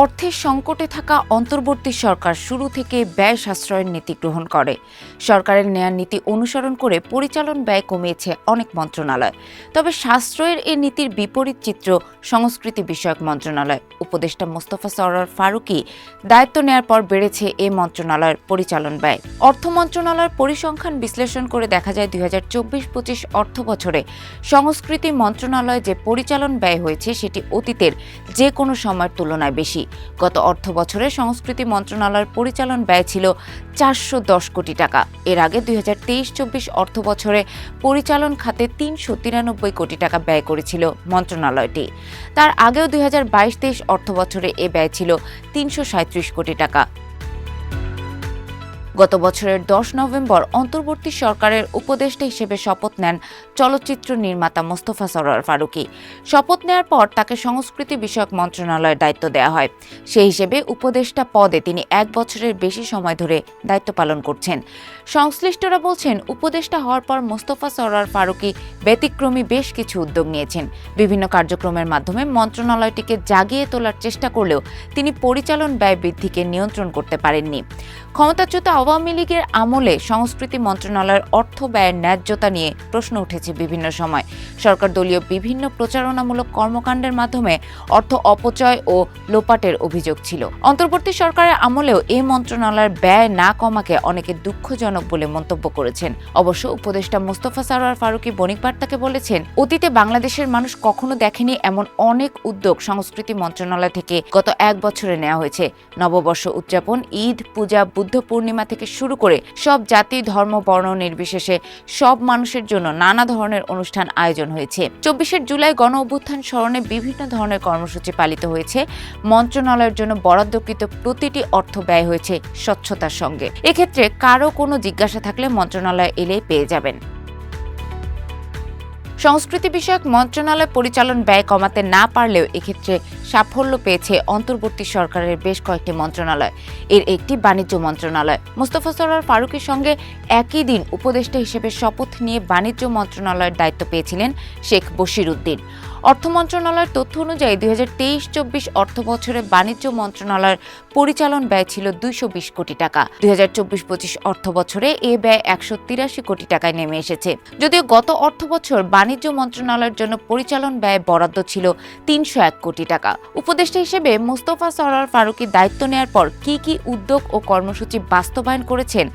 অর্থের সংকটে থাকা অন্তর্বর্তী সরকার শুরু থেকে ব্যয় সাশ্রয়ের নীতি গ্রহণ করে। সরকারের নেয়া নীতি অনুসরণ করে পরিচালন ব্যয় কমিয়েছে অনেক মন্ত্রণালয়। তবে সাশ্রয়ের এই নীতির বিপরীত চিত্র সংস্কৃতি বিষয়ক মন্ত্রণালয়। উপদেষ্টা মোস্তফা সরোয়ার ফারুকি দায়িত্ব নেয়ার পর বেড়েছে এ মন্ত্রণালয়ের পরিচালন ব্যয়। অর্থ মন্ত্রণালয়ের পরিসংখ্যান বিশ্লেষণ করে দেখা যায় দুই হাজার চব্বিশ পঁচিশ অর্থ বছরে সংস্কৃতি মন্ত্রণালয় যে পরিচালন ব্যয় হয়েছে সেটি অতীতের যে কোনো সময়ের তুলনায় বেশি। গত অর্থ বছরে সংস্কৃতি মন্ত্রণালয়ের পরিচালন ব্যয় ছিল চারশো দশ কোটি টাকা। এর আগে দুই হাজার তেইশ চব্বিশ অর্থ বছরে পরিচালন খাতে তিনশো তিরানব্বই কোটি টাকা ব্যয় করেছিল মন্ত্রণালয়টি। তার আগেও দুই হাজার বাইশ তেইশ অর্থ বছরে এ ব্যয় ছিল তিনশো সাঁত্রিশ কোটি টাকা। গত বছরের দশ নভেম্বর অন্তর্বর্তী সরকারের উপদেষ্টা হিসেবে শপথ নেন চলচ্চিত্র নির্মাতা মোস্তফা সরোয়ার ফারুকি। শপথ নেয়ার পর তাকে সংস্কৃতি বিষয়ক মন্ত্রণালয়ের দায়িত্ব দেওয়া হয়। সেই হিসেবে উপদেষ্টা পদে তিনি এক বছরের বেশি সময় ধরে দায়িত্ব পালন করছেন। সংশ্লিষ্টরা বলছেন, উপদেষ্টা হওয়ার পর মোস্তফা সরোয়ার ফারুকি ব্যতিক্রমী বেশ কিছু উদ্যোগ নিয়েছেন। বিভিন্ন কার্যক্রমের মাধ্যমে মন্ত্রণালয়টিকে জাগিয়ে তোলার চেষ্টা করলেও তিনি পরিচালন ব্যয় বৃদ্ধিকে নিয়ন্ত্রণ করতে পারেননি। ক্ষমতাচ্যুত আওয়ামী লীগের আমলে সংস্কৃতি মন্ত্রণালয়ের অর্থ ব্যয়ের ন্যায্যতা নিয়ে প্রশ্ন উঠেছে বিভিন্ন সময়। সরকার দলীয় বিভিন্ন প্রচারণামূলক কর্মকাণ্ডের মাধ্যমে অর্থ অপচয় ও লোপাটের অভিযোগ ছিল। অন্তর্বর্তী সরকারের আমলেও এই মন্ত্রণালয়ের ব্যয় না কমাকে অনেকে দুঃখজনক বলে মন্তব্য করেছেন। অবশ্য উপদেষ্টা মোস্তফা সারোয়ার ফারুকি বণিক বার্তাকে বলেছেন, অতীতে বাংলাদেশের মানুষ কখনো দেখেনি এমন অনেক উদ্যোগ সংস্কৃতি মন্ত্রণালয় থেকে গত এক বছরে নেওয়া হয়েছে। নববর্ষ উদযাপন, ঈদ, পূজা, বুদ্ধ পূর্ণিমা থেকে শুরু করে সব জাতি, ধর্ম, বর্ণ নির্বিশেষে সব মানুষের জন্য নানা ধরনের অনুষ্ঠান আয়োজন হয়েছে। চব্বিশে জুলাই গণ অভ্যুত্থান স্মরণে বিভিন্ন ধরনের কর্মসূচি পালিত হয়েছে। মন্ত্রণালয়ের জন্য বরাদ্দকৃত প্রতিটি অর্থ ব্যয় হয়েছে স্বচ্ছতার সঙ্গে। এক্ষেত্রে কারও কোনো জিজ্ঞাসা থাকলে মন্ত্রণালয় এলেই পেয়ে যাবেন। সংস্কৃতি বিষয়ক মন্ত্রণালয় পরিচালন ব্যয় কমাতে না পারলেও এক্ষেত্রে সাফল্য পেয়েছে অন্তর্বর্তী সরকারের বেশ কয়েকটি মন্ত্রণালয়। এর একটি বাণিজ্য মন্ত্রণালয়। মোস্তফা সরার ফারুকের সঙ্গে একই দিন উপদেষ্টা হিসেবে শপথ নিয়ে বাণিজ্য মন্ত্রণালয়ের দায়িত্ব পেয়েছিলেন শেখ বশির উদ্দিন। অর্থ মন্ত্রণালয়ের তথ্য অনুযায়ী দুই হাজার তেইশ চব্বিশ অর্থ বছরে বাণিজ্য মন্ত্রণালয়ের পরিচালন ব্যয় ছিল দুইশো বিশ কোটি টাকা। দুই হাজার চব্বিশ পঁচিশ অর্থ বছরে এ ব্যয় একশো তিরাশি কোটি টাকায় নেমে এসেছে। যদিও গত অর্থ বছর বাণিজ্য মন্ত্রণালয়ের জন্য পরিচালন ব্যয় বরাদ্দ ছিল তিনশো এক কোটি টাকা। উপদেষ্টা হিসেবে মোস্তফা সরার ফারুকি দায়িত্ব নেওয়ার পর কি কি উদ্যোগ ও কর্মসূচি বাস্তবায়ন করেছেন,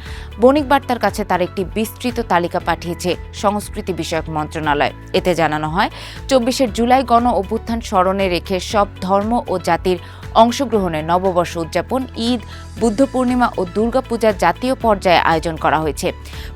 বণিক বার্তার কাছে তার একটি বিস্তৃত তালিকা পাঠিয়েছে সংস্কৃতি বিষয়ক মন্ত্রণালয়। এতে জানানো হয়, চব্বিশের জুলাই গণ অভ্যুত্থান স্মরণে রেখে সব ধর্ম ও জাতির অংশগ্রহণে নববর্ষ উদযাপন, ঈদ, বুদ্ধ পূর্ণিমা ও দুর্গাপূজার জাতীয় পর্যায়ে আয়োজন করা হয়েছে।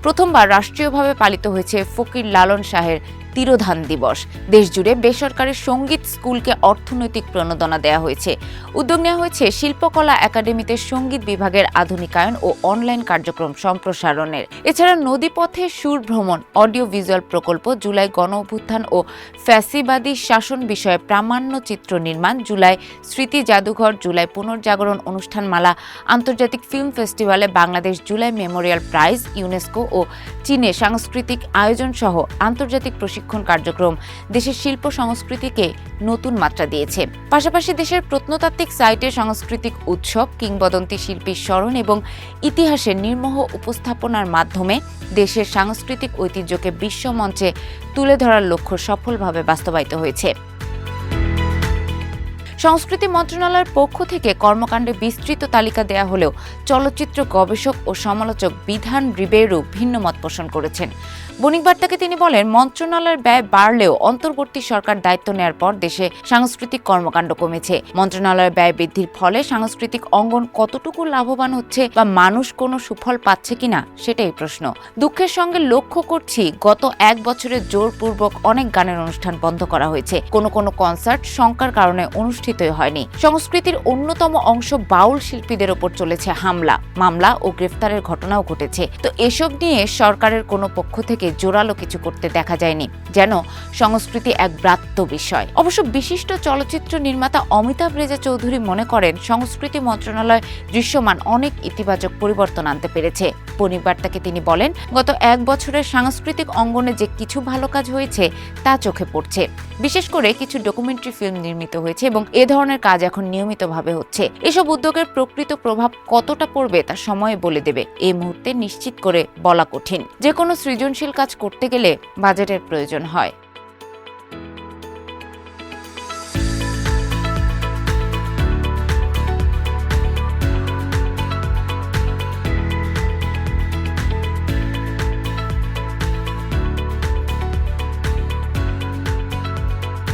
প্রথমবার রাষ্ট্রীয়ভাবে পালিত হয়েছে ফকির লালন শাহের তিরোধান দিবস। দেশজুড়ে বেসরকারি সংগীত স্কুলকে অর্থনৈতিক প্রণোদনা দেওয়া হয়েছে। উদ্যোগ নেওয়া হয়েছে শিল্পকলা একাডেমিতে সংগীত বিভাগের আধুনিকায়ন ও অনলাইন কার্যক্রম সম্প্রসারণের। এছাড়া নদীপথে সুর ভ্রমণ অডিও ভিজুয়াল প্রকল্প, জুলাই গণ অভ্যুত্থান ও ফ্যাসিবাদী শাসন বিষয়ে প্রামাণ্য চিত্র নির্মাণ, জুলাই স্মৃতি জাদুঘর, জুলাই পুনর্জাগরণ অনুষ্ঠানমালা, আন্তর্জাতিক ফিল্ম ফেস্টিভ্যালে Bangladesh July memorial prize, UNESCO ও চীনে সাংস্কৃতিক আয়োজন সহ আন্তর্জাতিক প্রশিক্ষণ কার্যক্রম দেশের শিল্প সংস্কৃতিকে নতুন মাত্রা দিয়েছে। পাশাপাশি দেশের প্রত্নতাত্ত্বিক সাইটে সাংস্কৃতিক উৎসব, কিংবদন্তি শিল্পীর স্মরণ এবং ইতিহাসের নির্মোহ উপস্থাপনার মাধ্যমে দেশের সাংস্কৃতিক ঐতিহ্যকে বিশ্বমঞ্চে তুলে ধরার লক্ষ্য সফলভাবে বাস্তবায়িত হয়েছে। সংস্কৃতি মন্ত্রণালয়ের পক্ষ থেকে কর্মকাণ্ডে বিস্তৃত তালিকা দেয়া হলেও চলচ্চিত্র গবেষক ও সমালোচক বিধান রিবেরু ভিন্ন মত পোষণ করেছেন। বণিক বার্তাকে তিনি বলেন, মন্ত্রণালয়ের ব্যয় বাড়লেও অন্তর্বর্তী সরকার দায়িত্ব নেয়ার পর দেশে সাংস্কৃতিক কর্মকাণ্ড কমেছে। মন্ত্রণালয়ের ব্যয় বৃদ্ধির ফলে সাংস্কৃতিক অঙ্গন কতটুকু লাভবান হচ্ছে বা মানুষ কোনো সুফল পাচ্ছে কিনা, সেটাই প্রশ্ন। দুঃখের সঙ্গে লক্ষ্য করছি, গত এক বছরে জোরপূর্বক অনেক গানের অনুষ্ঠান বন্ধ করা হয়েছে। কোনো কোনো কনসার্ট শঙ্কার কারণে অনুষ্ঠিতই হয়নি। সংস্কৃতির অন্যতম অংশ বাউল শিল্পীদের ওপর চলেছে হামলা, মামলা ও গ্রেফতারের ঘটনাও ঘটেছে। তো এসব নিয়ে সরকারের কোনো পক্ষ থেকে জোরালো কিছু করতে দেখা যায়নি, যেন সংস্কৃতি এক ব্রাত্য বিষয়। অবশ্য বিশিষ্ট চলচ্চিত্র নির্মাতা অমিতাভ রেজা চৌধুরী মনে করেন, সংস্কৃতি মন্ত্রণালয় দৃশ্যমান অনেক ইতিবাচক পরিবর্তন আনতে পেরেছে। পরিবারটাকে তিনি বলেন, গত এক বছরের সাংস্কৃতিক অঙ্গনে যে কিছু ভালো কাজ হয়েছে, তা চোখে পড়ছে। বিশেষ করে কিছু ডকুমেন্টারি ফিল্ম নির্মিত হয়েছে এবং এ ধরনের কাজ এখন নিয়মিতভাবে হচ্ছে। এসব উদ্যোগের প্রকৃত প্রভাব কতটা পড়বে তা সময় বলে দেবে। এই মুহূর্তে নিশ্চিত করে বলা কঠিন। যে কোনো সৃজনশীল কাজ করতে গেলে বাজেটের প্রয়োজন হয়।